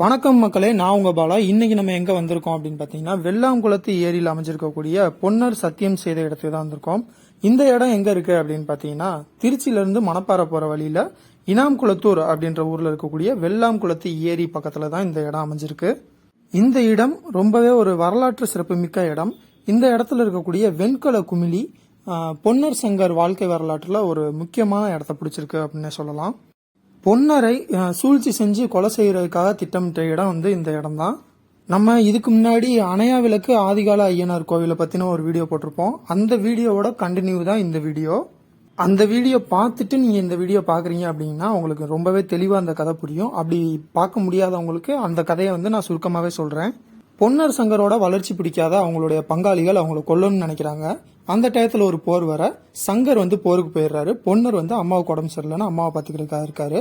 வணக்கம் மக்களே நான் உங்க பாலா. இன்னைக்கு நம்ம எங்க வந்திருக்கோம் அப்படின்னு பாத்தீங்கன்னா வெள்ளாங்குளத்து ஏரியில் அமைஞ்சிருக்கக்கூடிய பொன்னர் சத்தியம் செய்த இடத்துக்கு தான் வந்திருக்கோம். இந்த இடம் எங்க இருக்கு அப்படின்னு பாத்தீங்கன்னா திருச்சியில இருந்து மணப்பாறை போற வழியில இனாம்குளத்தூர் அப்படின்ற ஊர்ல இருக்கக்கூடிய வெள்ளாம்குளத்து ஏரி பக்கத்துல தான் இந்த இடம் அமைஞ்சிருக்கு. இந்த இடம் ரொம்பவே ஒரு வரலாற்று சிறப்புமிக்க இடம். இந்த இடத்துல இருக்கக்கூடிய வெண்கல குமிழி பொன்னர் சங்கர் வாழ்க்கை வரலாற்றுல ஒரு முக்கியமான இடத்த பிடிச்சிருக்கு அப்படின்னு சொல்லலாம். பொன்னரை சூழ்ச்சி செஞ்சு கொலை செய்கிறதுக்காக திட்டமிட்ட இடம் வந்து இந்த இடம் தான் நம்ம இதுக்கு முன்னாடி அணையா விளக்கு ஆதிகால ஐயனார் கோவிலை பற்றின ஒரு வீடியோ போட்டிருப்போம். அந்த வீடியோவோட கண்டினியூ தான் இந்த வீடியோ. அந்த வீடியோ பார்த்துட்டு நீங்கள் இந்த வீடியோ பார்க்குறீங்க அப்படின்னா உங்களுக்கு ரொம்பவே தெளிவாக அந்த கதை புரியும். அப்படி பார்க்க முடியாதவங்களுக்கு அந்த கதையை வந்து நான் சுருக்கமாகவே சொல்கிறேன் பொன்னர் சங்கரோட வளர்ச்சி பிடிக்காத அவங்களுடைய பங்காளிகள் அவங்களை கொல்லணும்னு நினைக்கிறாங்க. அந்த டயத்தில் ஒரு போர் வர சங்கர் வந்து போருக்கு போயிடுறாரு. பொன்னர் வந்து அம்மாவுக்கு உடம்பு சரியில்லைன்னு அம்மாவை பார்த்துக்கிறதுக்காக இருக்காரு.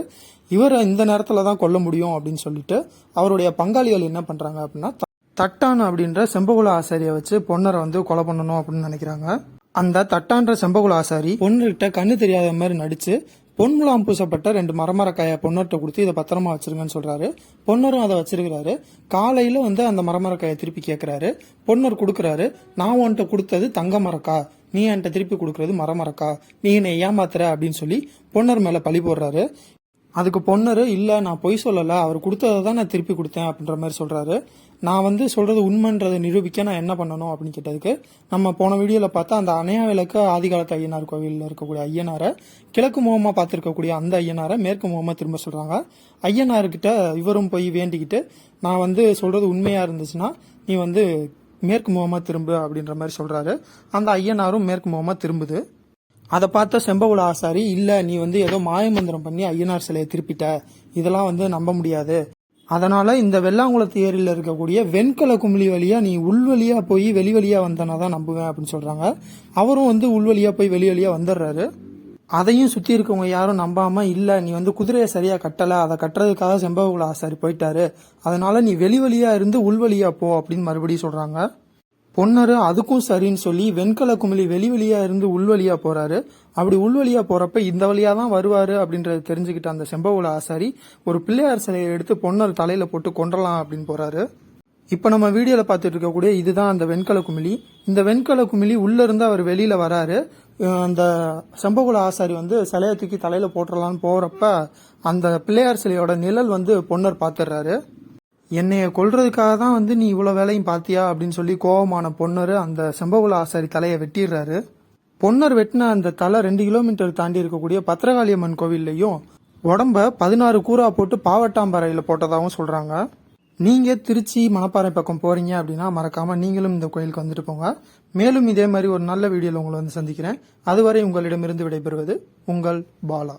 இவரை இந்த நேரத்தில் தான் கொல்ல முடியும் அப்படின்னு சொல்லிட்டு அவருடைய பங்காளிகள் என்ன பண்ணுறாங்க அப்படின்னா தட்டான் அப்படின்ற செம்பகுல ஆசாரியை வச்சு பொன்னரை வந்து கொலை பண்ணணும் அப்படின்னு நினைக்கிறாங்க. அந்த தட்டான்ற செம்பகுல ஆசாரி பொண்ணுகிட்ட கண்ணு தெரியாத மாதிரி நடிச்சு பொன்முலாம் பூசப்பட்ட ரெண்டு மரமரக்காயை பொன்னர்கிட்ட கொடுத்து இதை பத்திரமா வச்சிருங்கன்னு சொல்றாரு. பொன்னரும் அதை வச்சிருக்கிறாரு. காலையில வந்து அந்த மரமரக்காயை திருப்பி கேட்கிறாரு பொன்னர் கொடுக்கறாரு. நான் உன்கிட்ட கொடுத்தது தங்க மரக்கா. நீ என்கிட்ட திருப்பி கொடுக்கறது மரமரக்கா. நீ என்னை ஏமாத்துற அப்படின்னு சொல்லி பொன்னர் மேல பழி போடுறாரு. அதுக்கு பொண்ணரு இல்லை நான் பொய் சொல்லலை. அவர் கொடுத்ததை தான் நான் திருப்பி கொடுத்தேன் அப்படின்ற மாதிரி சொல்கிறாரு நான் வந்து சொல்கிறது உண்மைன்றதை நிரூபிக்க நான் என்ன பண்ணணும் அப்படின்னு கேட்டதுக்கு நம்ம போன வீடியோவில் பார்த்தா அந்த அணையா விளக்கு ஆதிகாலத்து ஐயனார் கோவிலில் இருக்கக்கூடிய ஐயனாரை கிழக்கு முகமாக பார்த்துருக்கக்கூடிய அந்த ஐயனாரை மேற்கு முகமாக திரும்ப சொல்கிறாங்க ஐயனார்கிட்ட இவரும் போய் வேண்டிக்கிட்டு நான் வந்து சொல்கிறது உண்மையாக இருந்துச்சுன்னா நீ வந்து மேற்கு முகமாக திரும்பு அப்படின்ற மாதிரி சொல்கிறாரு அந்த ஐயனாரும் மேற்கு முகமாக திரும்புது. அதை பார்த்த செம்பகுல ஆசாரி இல்லை நீ வந்து ஏதோ மாயமந்திரம் பண்ணி ஐயனார் சிலையை திருப்பிட்ட. இதெல்லாம் வந்து நம்ப முடியாது. அதனால இந்த வெள்ளாங்குளத்து ஏரியில் இருக்கக்கூடிய வெண்கல குமிழி வழியா நீ உள்வழியா போய் வெளி வழியா வந்தனா தான் நம்புவேன் அப்படின்னு சொல்றாங்க. அவரும் வந்து உள்வழியா போய் வெளி வழியா வந்துடுறாரு. அதையும் சுத்தி இருக்கவங்க யாரும் நம்பாம இல்ல நீ வந்து குதிரையை சரியா கட்டல. அதை கட்டுறதுக்காக செம்பகுல ஆசாரி போயிட்டாரு. அதனால நீ வெளி வழியா இருந்து உள்வழியா போ அப்படின்னு மறுபடியும் சொல்றாங்க. பொன்னரு அதுக்கும் சரின்னு சொல்லி வெண்கல குமிழி வெளி வழியா இருந்து உள்வழியா போறாரு. அப்படி உள்வழியா போறப்ப இந்த வழியா தான் வருவாரு அப்படின்றத தெரிஞ்சுக்கிட்ட அந்த செம்பகுல ஆசாரி ஒரு பிள்ளையார் சிலையை எடுத்து பொன்னர் தலையில போட்டு கொன்றலாம் அப்படின்னு போறாரு. இப்ப நம்ம வீடியோல பார்த்துட்டு இருக்கக்கூடிய இதுதான் அந்த வெண்கல குமிழி. இந்த வெண்கல குமிழி உள்ள இருந்து அவர் வெளியில வராரு. அந்த செம்பகுல ஆசாரி வந்து சிலையை தூக்கி தலையில போட்டுடலான்னு போறப்ப அந்த பிள்ளையார் சிலையோட நிழல் வந்து பொன்னர் பாத்துடுறாரு என்னைய கொல்றதுக்காக தான் வந்து நீ இவ்வளோ வேலையும் பார்த்தியா அப்படின்னு சொல்லி கோவமான பொன்னர் அந்த செம்பகுல ஆசாரி தலையை வெட்டிடுறாரு. பொன்னர் வெட்டின அந்த தலை ரெண்டு கிலோமீட்டர் தாண்டி இருக்கக்கூடிய பத்திரகாளியம்மன் கோவில்லையும் உடம்ப பதினாறு கூறா போட்டு பாவட்டாம்பாறையில் போட்டதாகவும் சொல்றாங்க. நீங்க திருச்சி மணப்பாறை பக்கம் போறீங்க அப்படின்னா மறக்காம நீங்களும் இந்த கோயிலுக்கு வந்துட்டு போங்க. மேலும் இதே மாதிரி ஒரு நல்ல வீடியோவில் உங்களை வந்து சந்திக்கிறேன். அதுவரை உங்களிடமிருந்து விடைபெறுவது உங்கள் பாலா.